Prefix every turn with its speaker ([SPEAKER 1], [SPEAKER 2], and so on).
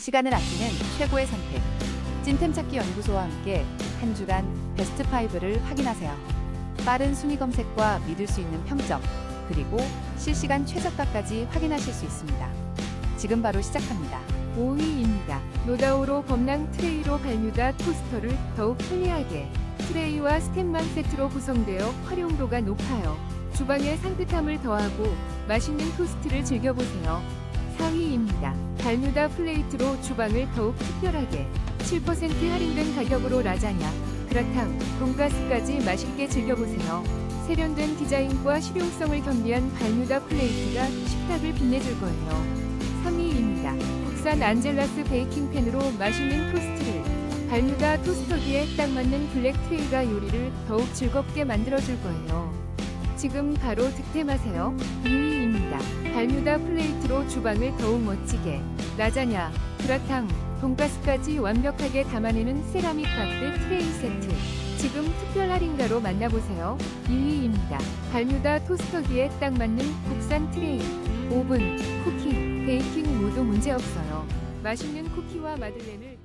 [SPEAKER 1] 시간을 아끼는 최고의 선택. 찐템 찾기 연구소와 함께 한 주간 베스트 5를 확인하세요. 빠른 순위 검색과 믿을 수 있는 평점, 그리고 실시간 최저가까지 확인하실 수 있습니다. 지금 바로 시작합니다.
[SPEAKER 2] 5위입니다. 노다우로 범랑 트레이로 발뮤다 토스터를 더욱 편리하게 트레이와 스텝만 세트로 구성되어 활용도가 높아요. 주방에 상쾌함을 더하고 맛있는 토스트를 즐겨보세요. 4위입니다. 발뮤다 플레이트로 주방을 더욱 특별하게 7% 할인된 가격으로 라자냐, 그라탕, 돈가스까지 맛있게 즐겨보세요. 세련된 디자인과 실용성을 겸비한 발뮤다 플레이트가 식탁을 빛내줄 거예요. 3위입니다. 국산 안젤라스 베이킹팬으로 맛있는 토스트를 발뮤다 토스터기에 딱 맞는 블랙 트레이가 요리를 더욱 즐겁게 만들어줄 거예요. 지금 바로 득템하세요. 2위입니다. 발뮤다 플레이트로 주방을 더욱 멋지게 라자냐, 그라탕, 돈가스까지 완벽하게 담아내는 세라믹 바트 트레이 세트. 지금 특별 할인가로 만나보세요. 2위입니다. 발뮤다 토스터기에 딱 맞는 국산 트레이. 오븐, 쿠킹, 베이킹 모두 문제없어요. 맛있는 쿠키와 마들렌을